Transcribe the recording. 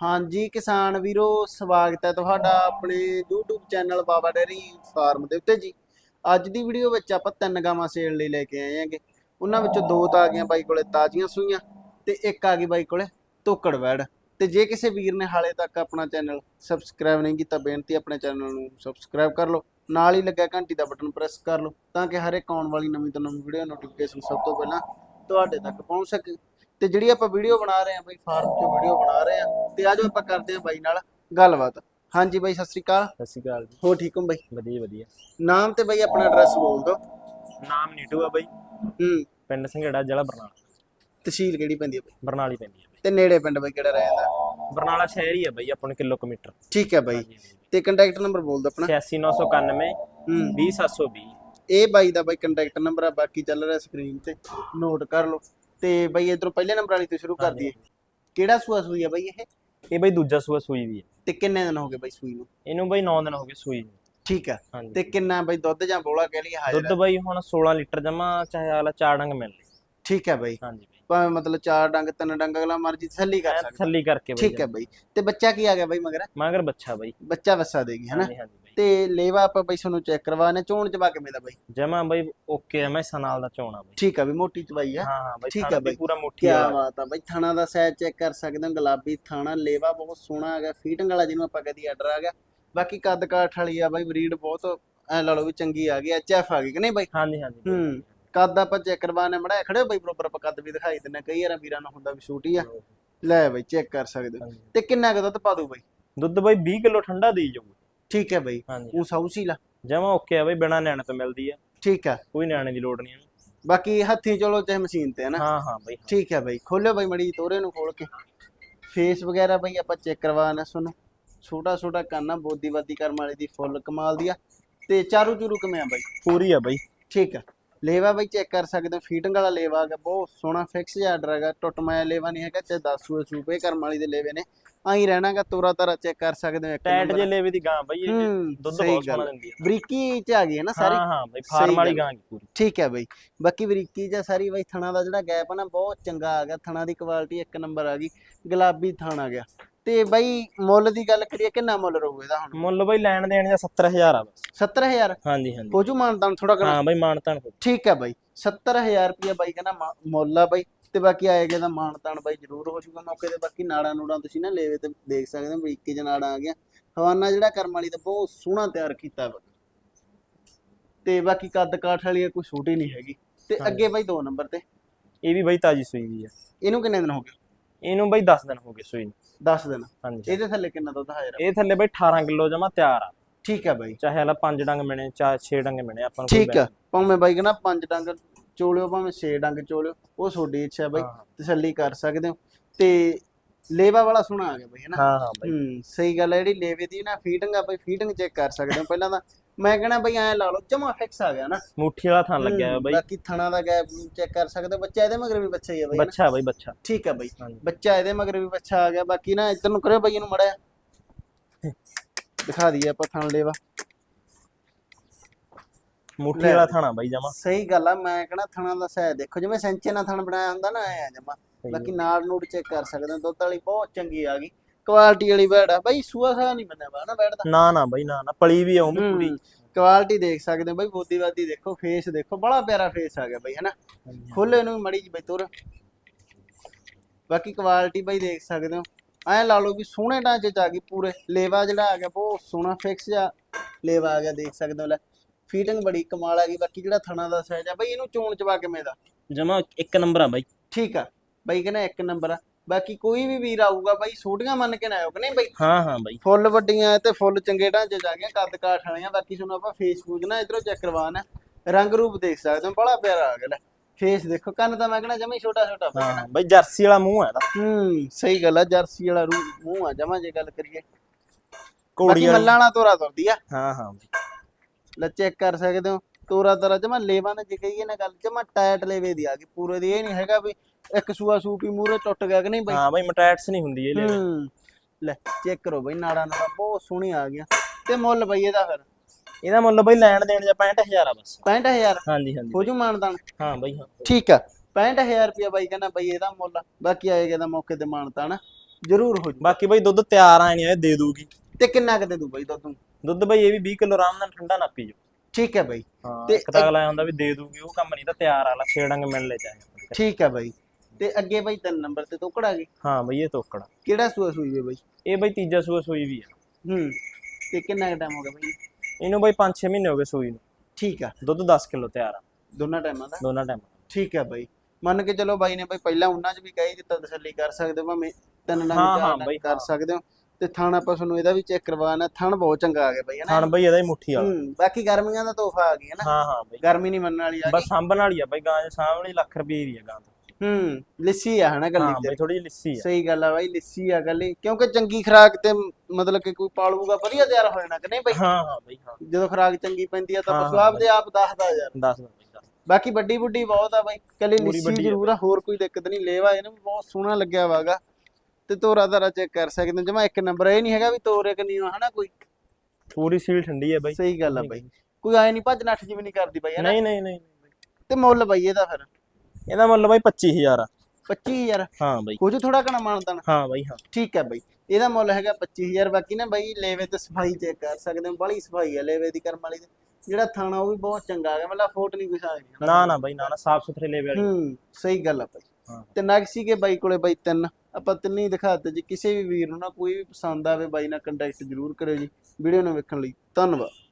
ਹਾਂਜੀ ਕਿਸਾਨ ਵੀਰੋ, ਸਵਾਗਤ ਹੈ ਤੁਹਾਡਾ ਆਪਣੇ YouTube channel Baba dairy farm ਦੇ ਉੱਤੇ ਜੀ। ਅੱਜ ਦੀ ਵੀਡੀਓ ਵਿੱਚ ਆਪਾਂ ਤਿੰਨ ਗਾਵਾਂ ਸੇਲ ਲਈ ਲੈ ਕੇ ਆਏ ਹਾਂਗੇ। ਉਹਨਾਂ ਵਿੱਚੋਂ ਦੋ ਤਾਂ ਆ ਗਈਆਂ ਬਾਈ ਕੋਲੇ ਤਾਜ਼ੀਆਂ ਸੂਈਆਂ ਤੇ ਇੱਕ ਆ ਗਈ ਬਾਈ ਕੋਲੇ ਧੋਕੜ ਵੈੜ। ਤੇ ਜੇ ਕਿਸੇ ਵੀਰ ਨੇ ਹਾਲੇ ਤੱਕ ਆਪਣਾ ਚੈਨਲ ਸਬਸਕ੍ਰਾਈਬ ਨਹੀਂ ਕੀਤਾ, ਬੇਨਤੀ ਆਪਣੇ ਚੈਨਲ ਨੂੰ ਸਬਸਕ੍ਰਾਈਬ ਕਰ ਲਓ। ਨਾਲ ਹੀ ਲੱਗਿਆ ਘੰਟੀ ਦਾ ਬਟਨ ਪ੍ਰੈਸ ਕਰ ਲਓ ਤਾਂ ਕਿ ਹਰ ਇੱਕ ਆਉਣ ਵਾਲੀ ਨਵੀਂ ਤੋਂ ਨਵੀਂ ਵੀਡੀਓ ਨੋਟੀਫਿਕੇਸ਼ਨ ਸਭ ਤੋਂ ਪਹਿਲਾਂ ਤੁਹਾਡੇ ਤੱਕ ਪਹੁੰਚ ਸਕੇ। ਤੇ ਜਿਹੜੀ ਆਪਾਂ ਵੀਡੀਓ ਬਣਾ ਰਹੇ ਹਾਂ ਬਾਈ, ਫਾਰਮ 'ਚੋਂ ਵੀਡੀਓ ਬਣਾ ਰਹੇ ਹਾਂ ਤੇ ਆਜੋ ਆਪਾਂ ਕਰਦੇ ਹਾਂ ਬਾਈ ਨਾਲ ਗੱਲਬਾਤ। ਹਾਂਜੀ ਬਾਈ ਸਤਿ ਸ੍ਰੀ ਅਕਾਲ। ਸਤਿ ਸ਼੍ਰੀ ਅਕਾਲ ਜੀ। ਹੋ ਠੀਕ ਹੋ ਬਾਈ? ਵਧੀਆ ਵਧੀਆ। ਨਾਮ ਤੇ ਬਾਈ ਆਪਣਾ ਐਡਰੈਸ ਬੋਲ ਦਿਓ। ਨਾਮ ਨੀਟੂ ਆ ਬਾਈ। ਹੂੰ। ਪਿੰਡ ਸਿੰਘੜਾ ਜ਼ਿਲ੍ਹਾ ਬਰਨਾਲਾ। ਤਹਿਸੀਲ ਕਿਹੜੀ ਪੈਂਦੀ ਹੈ ਬਾਈ? ਬਰਨਾਲੀ ਪੈਂਦੀ ਹੈ ਤੇ ਨੇੜੇ ਪਿੰਡ ਬਾਈ ਕਿਹੜਾ ਰਹਿ ਜਾਂਦਾ ਬਾਈ ਬਰਨਾਲਾ ਸ਼ਹਿਰ ਹੀ ਹੈ ਬਾਈ ਆਪਾਂ ਨੂੰ ਕਿਲੋਮੀਟਰ। ਠੀਕ ਹੈ ਬਾਈ। ਤੇ ਕੰਟੈਕਟ ਨੰਬਰ ਬੋਲ ਦਿਓ ਆਪਣਾ। 86991 ਹੂੰ। 20720 ਇਹ ਬਾਈ ਦਾ ਬਾਈ ਕੰਟੈਕਟ ਨੰਬਰ ਆ ਬਾਕੀ ਚੱਲ ਰਿਹਾ ਸਕਰੀਨ ਤੇ। ਨੋਟ ਕਰ ਲਓ। ਤੇ ਬਾਈ ਇਧਰੋਂ ਪਹਿਲੇ ਨੰਬਰ ਵਾਲੀ ਤੋਂ ਸ਼ੁਰੂ ਕਰ ਦਈਏ। ਕਿਹੜਾ ਸੂਆ ਸੂਈ ਆ ਬਾਈ ਇਹ? ਇਹ ਬਾਈ ਦੂਜਾ ਸੂਆ ਸੂਈ ਵੀ ਹੈ। ਤੇ ਕਿੰਨੇ ਦਿਨ ਹੋ ਗਏ ਬਾਈ ਸੂਈ ਨੂੰ? ਇਹਨੂੰ ਬਾਈ 9 ਦਿਨ ਹੋ ਗਏ ਸੂਈ ਨੂੰ। ਠੀਕ ਆ। ਹਾਂਜੀ। ਤੇ ਕਿੰਨਾ ਬਾਈ ਦੁੱਧ ਜਾਂ ਬੋਲਾ ਕਹਿ ਲਈਏ ਹਾਜ਼ਰ ਦੁੱਧ ਆ? ਬਾਈ ਹੁਣ 16 ਲੀਟਰ ਜਮਾ ਚਾਹੇ ਆਲਾ ਚਾਰ ਡੰਗ ਮਿਲ ਲੇ ਠੀਕ ਹੈ ਬਾਈ। ਹਾਂਜੀ ਬਾਈ। ਭਾਵੇਂ ਮਤਲਬ ਚਾਰ ਡੰਗ ਤਿੰਨ ਡੰਗ ਅਗਲਾ ਮਰਜ਼ੀ ਤਸੱਲੀ ਕਰ ਸਕਦਾ। ਤਸੱਲੀ ਕਰਕੇ ਬਾਈ ਠੀਕ ਹੈ ਬਾਈ। ਤੇ ਬੱਚਾ ਕੀ ਆ ਗਿਆ ਬਾਈ ਮਗਰ? ਮਗਰ ਬੱਚਾ ਬਾਈ। ਬੱਚਾ ਵਸਾ ਦੇਗੀ ਹਨਾ ਹਾਂਜੀ ਹਾਂਜੀ। ਬਾਈ ਤੇ ਲੇਵਾ ਆਪਾਂ ਬਾਈ ਤੁਹਾਨੂੰ ਚੈੱਕ ਕਰਵਾਣੇ ਚੋਣ ਚਬਾ ਕਿਵੇਂ ਦਾ ਬਾਈ? ਜਮਾ ਬਾਈ ਓਕੇ ਆ ਮੈਂ ਸਨਾਲ ਦਾ ਚੋਣਾ ਬਾਈ। ਠੀਕ ਆ ਵੀ ਮੋਟੀ ਚਬਾਈ ਆ। ਹਾਂ ਹਾਂ ਬਾਈ ਠੀਕ ਆ ਬਾਈ। ਪੂਰਾ ਕੀ ਮੁੱਠੀ ਆ। ਬਾਤ ਆ ਬਾਈ ਥਾਣਾ ਦਾ ਸਾਈਜ਼ ਚੈੱਕ ਕਰ ਸਕਦੇ ਹੋ ਗੁਲਾਬੀ ਥਾਣਾ ਲੇਵਾ ਬਹੁਤ ਸੋਹਣਾ ਗਿਆ ਫੀਟਿੰਗ ਵਾਲਾ ਜਿਹਨੂੰ ਆਪਾਂ ਕਹਦੀ ਆਰਡਰ ਆ ਗਿਆ। ਬਾਕੀ ਕੱਦ ਕਾਠ ਵਾਲੀ ਆ ਬਾਈ ਬਰੀਡ ਬਹੁਤ ਐ ਲਾ ਲਓ ਵੀ ਚੰਗੀ ਆ ਗਈ ਐਚਐਫ ਆ ਗਈ ਕਿ ਨਹੀਂ ਬਾਈ? ਹਾਂਜੀ ਹਾਂਜੀ। ਬਾਈ। ਹੂੰ ਕੱਦ ਆਪਾਂ ਚੈੱਕ ਕਰਵਾਣੇ ਮੜਾ ਖੜੇ ਬਾਈ ਬਰੋਬਰ ਆਪਾਂ ਕੱਦ ਵੀ ਦਿਖਾਈ ਦਿੰਨੇ ਕਈ ਵਾਰ ਵੀਰਾਂ ਨੂੰ ਹੁੰਦਾ ਵੀ ਛੋਟੀ ਆ। ਲੈ ਬਾਈ ਚੈੱਕ ਕਰ ਸਕਦੇ। ਤੇ ਕਿੰਨਾ ਕੁ ਦੁੱਧ ਪਾ ਦੂ ਬਾਈ? ਦੁੱਧ ਬਾਈ 20 ਕਿਲੋ ਠੰਡਾ ਦੇਈ ਜਾਊ ਠੀਕ ਹੈ ਬਾਈ। ਹਾਂਜੀ। ਉਹ ਸੌਸੀ ਲਾ। ਜਮਾ ਓਕੇ ਆ ਬਾਈ ਬਿਨਾ ਨਿਆਣੇ ਤੋਂ ਮਿਲਦੀ ਆ। ਠੀਕ ਆ। ਕੋਈ ਨਿਆਣੇ ਦੀ ਲੋੜ ਨਹੀਂ ਇਹਨੂੰ ਬਾਕੀ ਹੱਥੀ ਚਲੋ ਚਾਹੇ ਮਸ਼ੀਨ ਤੇ ਹੈ ਨਾ। ਹਾਂ ਹਾਂ ਬਾਈ ਠੀਕ ਹੈ ਬਾਈ। ਖੋਲਿਓ ਬਾਈ ਮੜੀ ਤੋਰੇ ਨੂੰ ਖੋਲ ਕੇ। ਫੇਸ ਵਗੈਰਾ ਬਾਈ ਆਪਾਂ ਚੈੱਕ ਕਰਵਾਣਾ ਸੁਣੋ। ਛੋਟਾ ਛੋਟਾ ਕੰਨਾ ਬੋਦੀ ਬਾਦੀ ਕਰਮ ਵਾਲੀ ਦੀ ਫੁੱਲ ਕਮਾਲ ਦੀ ਆ। ਤੇ ਚਾਰੂ ਚੂਰੂ ਕਿਵੇਂ ਆ ਬਾਈ? ਪੂਰੀ ਆ ਬਾਈ। ਠੀਕ ਆ। ਲੇਵਾ ਬਾਈ ਚੈੱਕ ਕਰ ਸਕਦੇ ਹੋ ਫੀਟਿੰਗ ਵਾਲਾ ਲੇਵਾ ਹੈਗਾ ਬਹੁਤ ਸੋਹਣਾ ਫਿਕਸ ਜਿਹਾ ਆਰਡਰ ਹੈਗਾ ਟੁੱਟ ਮਾਇਆ ਲੇਵਾ ਨਹੀਂ ਹੈਗਾ ਚਾਹੇ 10 ਸੂਏ ਸੂਪੇ ਕਰਮ ਵਾਲੀ ਦੇ ਲੇਵੇ ਨੇ ਆਈ ਰਹਿਣਾਗਾ ਤੋਰਾ ਤਾਰਾ ਚੈੱਕ ਕਰ ਸਕਦੇ ਹੋ ਇੱਕ ਟੈਟ। ਜੇ ਲੇਵੇ ਦੀ ਗਾਂ ਬਾਈ ਇਹ ਹੂੰ ਦੁੱਧ ਬਹੁਤ ਸੋਹਣਾ ਦਿੰਦੀ ਆ। ਬਰੀਕੀ ਚ ਆ ਗਈ ਹੈ ਨਾ ਸਾਰੀ? ਹਾਂ ਹਾਂ ਬਾਈ ਫਾਰਮ ਵਾਲੀ। ਗਾਂ ਕੀ ਪੂਰੀ। ਠੀਕ ਹੈ ਬਈ। ਬਾਕੀ ਬਰੀਕੀ ਜਾਂ ਸਾਰੀ ਬਈ ਥਣਾ ਦਾ ਜਿਹੜਾ ਗੈਪ ਆ ਨਾ ਬਹੁਤ ਚੰਗਾ ਆ ਗਿਆ ਥਣਾ ਦੀ ਕੁਆਲਿਟੀ ਇੱਕ ਨੰਬਰ ਆ ਗਈ ਗੁਲਾਬੀ ਥਣ ਆ ਗਿਆ। ਤੇ ਬਈ ਮੁੱਲ ਦੀ ਗੱਲ ਕਰੀਏ ਕਿੰਨਾ ਮੁੱਲ ਰਹੂ ਇਹਦਾ ਹੁਣ? ਮੁੱਲ ਬਾਈ ਲੈਣ ਦੇਣ ਦਾ 70000 ਆ ਬਸ। 70000 ਹਾਂਜੀ ਹਾਂਜੀ। ਹੋ ਜੂ ਮਾਨਤਾਨ ਥੋੜਾ ਕਰਨਾ ਹਾਂ ਬਾਈ ਮਾਨਤਾਨ ਠੀਕ ਹੈ ਬਈ 70000 ਰੁਪਇਆ ਬਾਈ ਕਹਿੰਦਾ ਮੁੱਲ ਆ ਬਾਈ। ਤੇ ਬਾਕੀ ਆਏਗਾ ਤਾਂ ਮਾਨਤਾਨ ਬਾਈ ਜ਼ਰੂਰ ਹੋ ਜੂਗਾ ਮੌਕੇ ਤੇ। ਬਾਕੀ ਨਾੜਾਂ ਨੂੜਾਂ ਤੁਸੀਂ ਨਾ ਲੇਵੇ ਤੇ ਦੇਖ ਸਕਦੇ ਹੋ ਬਰੀਕੀ ਚ ਨਾੜਾਂ ਆ ਗਿਆ। ਹਵਾਨਾ ਜਿਹੜਾ ਕਰਮ ਵਾਲੀ ਦਾ ਬਹੁਤ ਸੋਹਣਾ ਤਿਆਰ ਕੀਤਾ ਵਾ। ਤੇ ਬਾਕੀ ਕੱਦ ਕਾਠ ਵਾਲੀ ਕੋਈ ਛੋਟੀ ਨਹੀਂ ਹੈਗੀ। ਤੇ। ਅੱਗੇ ਬਾਈ 2 ਨੰਬਰ ਤੇ। ਇਹ ਵੀ ਬਾਈ ਤਾਜੀ ਸੂਈ ਵੀ ਆ। ਇਹਨੂੰ ਕਿੰਨੇ ਦਿਨ ਹੋ ਗਏ? ਇਹਨੂੰ ਬਾਈ 10 ਦਿਨ ਹੋ ਗਏ ਸੂਈ ਨੂੰ। 10 ਦਿਨ। ਹਾਂਜੀ। ਇਹਦੇ ਥੱਲੇ ਕਿੰਨਾ ਦੁੱਧ ਹਾਜ਼ਰ ਆ? ਇਹ ਥੱਲੇ ਬਾਈ 18 ਕਿਲੋ ਜਮਾ ਤਿਆਰ ਆ। ਠੀਕ ਹੈ ਬਾਈ। ਚਾਹੇ ਆਲਾ 5 ਡੰਗ ਮਿਣੇ ਚਾਹੇ 6 ਡੰਗ ਮਿਣੇ ਆਪਾਂ ਨੂੰ ਠੀਕ ਆ। ਭਾਵੇਂ ਬਾਈ ਕਹਿੰਦਾ ਪੰਜ ਡੰਗ ਚੋਲਿਓ ਭਾਵੇਂ ਛੇ ਡੰਗ ਚੋਲਿਓ ਉਹ ਤੁਹਾਡੀ ਇੱਛਾ ਬਾਈ। ਤਸੱਲੀ ਕਰ ਸਕਦੇ ਹੋ। ਤੇ ਲੇਵਾ ਵਾਲਾ ਸੋਹਣਾ ਆ ਗਿਆ ਬਾਈ ਹੈਨਾ ਹਾਂ ਹਾਂ ਬਾਈ। ਹੂੰ ਸਹੀ ਗੱਲ ਹੈ ਜਿਹੜੀ ਲੇਵੇ ਦੀ ਨਾ ਫੀਟਿੰਗ ਆ ਬਾਈ ਫੀਟਿੰਗ ਚੈੱਕ ਕਰ ਸਕਦੇ ਹੋ। ਪਹਿਲਾਂ ਤਾਂ ਮੈਂ ਕਹਿੰਦਾ ਬਾਈ ਐਂ ਲਾ ਲਓ ਜਮਾ ਫਿਕਸ ਆ ਗਿਆ ਨਾ। ਮੁੱਠੀ ਵਾਲਾ ਥਾਂ ਲੱਗਿਆ ਹੋਇਆ ਬਾਈ। ਬਾਕੀ ਥਣਾ ਦਾ ਗੈਪ ਚੈੱਕ ਕਰ ਸਕਦੇ ਹੋ ਬੱਚਾ ਇਹਦੇ ਮਗਰ ਵੀ ਬੱਚਾ ਹੀ ਆ ਬਾਈ? ਬੱਚਾ ਬਾਈ ਬੱਚਾ। ਠੀਕ ਆ ਬਾਈ ਹਾਂਜੀ। ਬੱਚਾ ਇਹਦੇ ਮਗਰ ਵੀ ਬੱਚਾ ਆ ਗਿਆ ਬਾਕੀ ਨਾ ਇੱਧਰ ਨੂੰ ਕਰਿਓ ਬਾਈ ਇਹਨੂੰ ਮੜਿਆ। ਦਿਖਾ ਦਈਏ ਆਪਾਂ ਥਣ ਲੇਵਾ। ਮੁੱਠੀ ਵਾਲਾ। ਥਾਣਾ ਬਾਈ ਜਮਾ। ਸਹੀ ਗੱਲ ਆ ਮੈਂ ਕਹਣਾ ਥਣਾ ਦਾ ਸਹਿ ਦੇਖੋ ਜਿਵੇਂ ਸੈਂਚੇ ਨਾਲ ਥਣ ਬਣਾਇਆ ਹੁੰਦਾ ਨਾ ਐ ਜਮਾ। ਬਾਕੀ ਨਾਲ ਨੂੜ ਚੈੱਕ ਕਰ ਸਕਦੇ ਹੋ ਦੁੱਧ ਵਾਲੀ ਬਹੁਤ ਚੰਗੀ ਆ ਗਈ। ਕੁਆਲਿਟੀ ਵਾਲੀ ਬੈੜ ਆ। ਬਾਈ ਸੂਆ ਸਾ ਨਹੀਂ ਮੰਨਿਆ ਬਾ ਨਾ ਬੈੜ ਦਾ। ਨਾ ਨਾ ਬਾਈ ਨਾ ਨਾ। ਪਲੀ ਵੀ ਆਉਂ ਪੂਰੀ। ਕੁਆਲਿਟੀ ਦੇਖ ਸਕਦੇ ਹੋ ਬਾਈ ਬੋਦੀਵਾਦੀ ਦੇਖੋ ਫੇਸ ਦੇਖੋ ਬੜਾ ਪਿਆਰਾ ਫੇਸ ਆ ਗਿਆ ਬਾਈ ਹਨਾ? ਖੋਲੇ ਨੂੰ ਮੜੀ ਜੀ ਬਾਈ ਤੁਰ। ਬਾਕੀ ਕੁਆਲਿਟੀ ਬਾਈ ਦੇਖ ਸਕਦੇ ਹੋ। ਐ ਲਾ ਲਓ ਵੀ ਸੋਹਣੇ ਢਾਂਚੇ ਚ ਆ ਗਈ ਪੂਰੇ। ਲੇਵਾ ਜਿਹੜਾ ਆ ਗਿਆ ਬਹੁਤ ਸੋਹਣਾ ਫਿਕਸ ਜਿਹਾ ਲੇਵਾ ਆ ਗਿਆ ਦੇਖ ਸਕਦੇ ਹੋ ਲੈ। ਫੀਟਿੰਗ ਬੜੀ ਕਮਾਲ ਆ ਗਈ। ਬਾਕੀ ਜਿਹੜਾ ਥਣਾ ਦਾ ਸਾਈਜ਼ ਆ ਬਾਈ ਇਹਨੂੰ ਚੋਣ ਚਵਾ ਕਿਵੇਂ ਦਾ? ਜਮਾ ਇੱਕ ਨੰਬਰ ਆ ਬਾਈ। ਠੀਕ ਆ। ਬਾਈ ਕਹਿੰਦਾ ਇੱਕ ਨੰਬਰ ਆ। ਬਾਕੀ ਕੋਈ ਵੀ ਵੀਰ ਆਊਗਾ ਬਾਈ ਛੋਟੀਆਂ ਮੰਨ ਕੇ ਨਾ ਆਇਓ ਕਿ ਨਹੀਂ ਬਾਈ? ਹਾਂ ਹਾਂ ਬਾਈ। ਫੁੱਲ ਵੱਡੀਆਂ ਤੇ ਫੁੱਲ ਚੰਗੇ ਢਾਂਚੇ ਚ ਆ ਗਈਆਂ ਕੱਦ ਕਾਠ ਵਾਲੀਆਂ ਬਾਕੀ ਤੁਹਾਨੂੰ ਆਪਾਂ ਫੇਸਬੁੱਕ ਨਾ ਇਧਰੋਂ ਚੈੱਕ ਕਰਵਾਣਾ ਰੰਗ ਰੂਪ ਦੇਖ ਸਕਦੇ ਹੋ ਬੜਾ ਪਿਆਰਾ ਆ ਗਿਆ ਫੇਸ ਦੇਖੋ ਕੰਨ ਤਾਂ ਮੈਂ ਕਹਿੰਦਾ ਜਮੇ ਛੋਟਾ ਛੋਟਾ ਹਾਂ ਬਾਈ ਜਰਸੀ ਵਾਲਾ ਮੂੰਹ ਹੈ ਇਹਦਾ। ਹੂੰ ਸਹੀ ਗੱਲ ਆ ਜਰਸੀ ਵਾਲਾ ਮੂੰਹ ਆ ਜਮਾ ਜੇ ਗੱਲ ਕਰੀਏ। ਕੋੜੀ ਵਾਲੀ। ਮੱਲਾਂ ਵਾਲਾ ਤੋਰਾ ਤੁਰਦੀ ਆ। ਹਾਂ ਹਾਂ ਲੈ ਚੈੱਕ ਕਰ ਸਕਦੇ ਹੋ ਤੋਰਾ ਤਰਾ ਜਮਾ ਲੇਵਾ ਨੇ ਜੇ ਕਹੀਏ ਨਾ ਗੱਲ ਜਮਾ ਟਾਇਟ ਲੇਵੇ ਦੀ ਆ ਗਈ ਪੂਰੇ ਦੀ ਇਹ ਨਹੀਂ ਹੈਗਾ ਵੀ ਇੱਕ ਸੂਆ ਸੂਪੀ ਮੂਰੇ ਟੁੱਟ ਗਿਆ ਕਿ ਨਹੀਂ ਬਾਈ? ਹਾਂ ਬਾਈ ਮਟੈਟਸ ਨਹੀਂ ਹੁੰਦੀ ਇਹ ਲੈ ਹੂੰ ਲੈ ਚੈੱਕ ਕਰੋ ਬਾਈ ਨਾੜਾ ਨਾੜਾ ਬਹੁਤ ਸੋਹਣੀ ਆ ਗਿਆ ਤੇ ਮੁੱਲ ਬਈ ਇਹਦਾ ਫਿਰ? ਇਹਦਾ ਮੁੱਲ ਬਾਈ ਲੈਣ ਦੇਣ ਜਾਂ 65000 ਆ ਬਸ। 65000 ਹਾਂਜੀ ਹਾਂਜੀ ਹੋ ਜੂ ਮਾਨਦਾਨ? ਹਾਂ ਬਾਈ ਹਾਂ। ਠੀਕ ਆ 65000 ਰੁਪਇਆ ਬਾਈ ਕਹਿੰਦਾ ਬਾਈ ਇਹਦਾ ਮੁੱਲ। ਬਾਕੀ ਆਏਗਾ ਤਾਂ ਮੌਕੇ ਤੇ ਮਾਨਤਾਨ ਜ਼ਰੂਰ ਹੋ ਜੂ। ਬਾਕੀ ਬਾਈ ਦੁੱਧ ਤਿਆਰ ਆਏ ਨਹੀਂ ਆਏ ਦੇ ਦੂਗੀ। ਤੇ ਕਿੰਨਾ ਕੁ ਦੇ ਦੂ ਬਾਈ ਦੁੱਧ ਨੂੰ? ਦੁੱਧ ਬਾਈ ਇਹ ਵੀ 20 ਕਿਲੋ ਆਰਾਮ ਨਾਲ ਠੰਡਾ ਨਾ ਪੀ ਜੋ ਠੀਕ ਹੈ ਬਾਈ। ਤੇ ਇੱਕ ਤਾਂ ਅਗਲਾ ਹੁੰਦਾ ਵੀ ਦੇ ਦੂਗੀ ਉਹ ਕੰਮ ਨਹੀਂ ਤਾਂ ਤਿਆਰ ਆਲਾ ਛੇੜਾਂਗੇ ਮਿਲ ਲੈ ਚਾਹੇ। ਠੀਕ ਹੈ ਬਾਈ। ਤੇ ਅੱਗੇ ਬਾਈ ਤਿੰਨ ਨੰਬਰ ਤੇ ਤੋਕੜ ਆ ਗਈ ਹਾਂ ਬਈ ਇਹ ਤੋਕੜਾ ਕਿਹੜਾ ਸੂਆ ਸੂਈ ਹੈ ਬਾਈ? ਇਹ ਬਈ ਤੀਜਾ ਸੂਆ ਸੂਈ ਵੀ ਆ। ਹੂੰ ਤੇ ਕਿੰਨਾ ਟਾਈਮ ਹੋ ਗਿਆ ਬਾਈ? ਇਹਨੂੰ ਬਈ 5-6 ਮਹੀਨੇ ਹੋ ਗਏ ਸੂਈ ਨੂੰ। ਠੀਕ ਆ। ਦੁੱਧ 10 ਕਿਲੋ ਤਿਆਰ ਆ। ਦੋਨਾਂ ਟਾਈਮਾਂ ਦਾ? ਦੋਨਾਂ ਟਾਈਮ। ਠੀਕ ਹੈ ਬਾਈ। ਮੰਨ ਕੇ ਚਲੋ ਬਾਈ ਨੇ ਬਾਈ ਪਹਿਲਾਂ ਉਹਨਾਂ 'ਚ ਵੀ ਕਹੀ ਦਿੱਤਾ ਤਸੱਲੀ ਕਰ ਸਕਦੇ ਹੋ ਭਾਵੇਂ ਤਿੰਨ ਨੰਗ ਹਾਂ, ਚਾਰ ਹਾਂ ਨੰਗ ਬਾਈ, ਕਰ ਹਾਂ। ਸਕਦੇ ਹੋ। ਤੇ ਥਣ ਆਪਾਂ ਤੁਹਾਨੂੰ ਇਹਦਾ ਵੀ ਚੈੱਕ ਕਰਵਾਣਾ ਥਣ ਬਹੁਤ ਚੰਗਾ ਆ ਗਿਆ ਬਾਈ ਹਨਾ ਖਾਣ ਬਈ ਇਹਦਾ ਹੀ ਮੁੱਠੀ ਆ। ਹੂੰ ਬਾਕੀ ਗਰਮੀਆਂ ਦਾ ਤੋਹਫਾ ਆ ਗਿਆ ਨਾ? ਹਾਂ ਹਾਂ ਬਈ। ਗਰਮੀ ਨਹੀਂ ਮੰਨਣ ਵਾਲੀ ਆ ਬਸ ਸਾਂਭਣ ਵਾਲੀ ਆ ਬਈ ਗਾਂ ਦੇ ਸਾਹਮਣੇ ਲੱਖ ਰੁਪਏ ਦੀ ਆ ਗਾਂ ਤੋਂ। ਹੂੰ ਲਿੱਸੀ ਆ ਹਨਾ ਹਾਂ ਗੱਲੀ ਤੇ। ਬਈ ਥੋੜੀ ਜਿਹੀ ਲਿੱਸੀ ਆ। ਸਹੀ ਗੱਲ ਆ ਬਾਈ ਲਿੱਸੀ ਆ ਗੱਲੀ। ਕਿਉਂਕਿ ਚੰਗੀ ਖਰਾਕ ਤੇ ਮਤਲਬ ਕਿ ਕੋਈ ਪਾਲੂਗਾ ਵਧੀਆ ਤਿਆਰ ਹੋ ਜਾਣਾ ਕਿ ਨਹੀਂ ਬਾਈ? ਹਾਂ ਹਾਂ ਬਈ ਹਾਂ। ਜਦੋਂ ਖਰਾਕ ਚੰਗੀ ਪੈਂਦੀ ਆ ਤਾਂ ਹਾਂ, ਪਸ਼ੂ ਹਾਂ। ਆਪਦੇ ਆਪ ਦੱਸਦਾ ਯਾਰ। ਦੱਸ ਦੋ ਬਈ ਦੱਸ ਬਾਕੀ ਵੱਡੀ ਵੱਡੀ ਬਹੁਤ ਆ ਬਾਈ। ਕੱਲੀ ਪੂਰੀ ਲਿੱਸੀ ਵੱਡੀ ਆ। ਜ਼ਰੂਰ ਆ ਹੋਰ ਕੋਈ ਦਿੱਕਤ ਨਹੀਂ। ਲੇਵਾ ਇਹਨੂੰ ਵੀ ਬਹੁਤ ਸੋਹਣਾ ਲੱਗਿਆ ਵਾਗਾ। ਤੇ ਤੋਰਾ ਤਾਰਾ ਚੈੱਕ ਕਰ ਸਕਦੇ ਜਮਾ ਇੱਕ ਨੰਬਰ ਇਹ ਨਹੀਂ ਹੈਗਾ ਵੀ ਤੋਰੇ ਕਿ ਨਹੀਂ ਹਨਾ ਕੋਈ? ਪੂਰੀ ਸੀਲ ਠੰਡੀ ਆ ਬਈ। ਸਹੀ ਗੱਲ ਆ ਬਾਈ। ਕੋਈ ਆਏ ਨਹੀਂ ਭੱਜ ਨੱਠ ਜਿਵੇਂ ਨਹੀਂ ਕਰਦੀ ਬਾਈ ਹਨਾ? ਨਹੀਂ ਨਹੀਂ ਨਹੀਂ ਨਹੀਂ। ਤੇ ਮੁੱਲ ਬਾਈ ਇਹਦਾ ਫਿਰ। ਇਹਦਾ ਮੁੱਲ ਬਈ 25000 ਆ। 25000 ਹਾਂ ਬਈ। ਕੁਝ ਥੋੜਾ ਘਣਾ ਮਾਨਤਾਨ ਹਾਂ ਬਈ ਹਾਂ। ਠੀਕ ਹੈ ਬਾਈ। ਇਹਦਾ ਮੁੱਲ ਹੈਗਾ 25000 ਬਾਕੀ ਨਾ ਬਾਈ ਲੇਵੇ ਤੇ ਸਫ਼ਾਈ ਚੈੱਕ ਕਰ ਸਕਦੇ ਹੋ। ਬੜੀ ਸਫ਼ਾਈ ਹੈ ਲੇਵੇ ਦੀ ਕਰਮ ਵਾਲੀ ਦੀ। ਜਿਹੜਾ ਥਾਣਾ ਉਹ ਵੀ ਬਹੁਤ ਚੰਗਾ ਹੈਗਾ। ਮਤਲਬ ਫੋਟ ਨਹੀਂ ਕੋਈ ਸਾਗ ਨਾ ਨਾ ਬਈ ਨਾ ਨਾ ਸਾਫ਼ ਸੁਥਰੇ ਲੈਵੇ ਵਾਲੀ। ਹੂੰ ਸਹੀ ਗੱਲ ਆ ਬਾਈ। ਤੇ ਨਗਸੀ ਕੇ ਬਾਈ ਕੋਲੇ ਬਾਈ ਤਿੰਨ। ਆਪਾਂ ਤਿੰਨੇ ਹੀ ਦਿਖਾਤੇ ਜੀ ਕਿਸੇ ਵੀ ਵੀਰ ਨੂੰ ਨਾ ਕੋਈ ਵੀ ਪਸੰਦ ਆਵੇ ਬਾਈ ਨਾਲ ਕੰਟੈਕਟ ਜ਼ਰੂਰ ਕਰਿਓ ਜੀ। ਵੀਡੀਓ ਨੂੰ ਵੇਖਣ ਲਈ ਧੰਨਵਾਦ।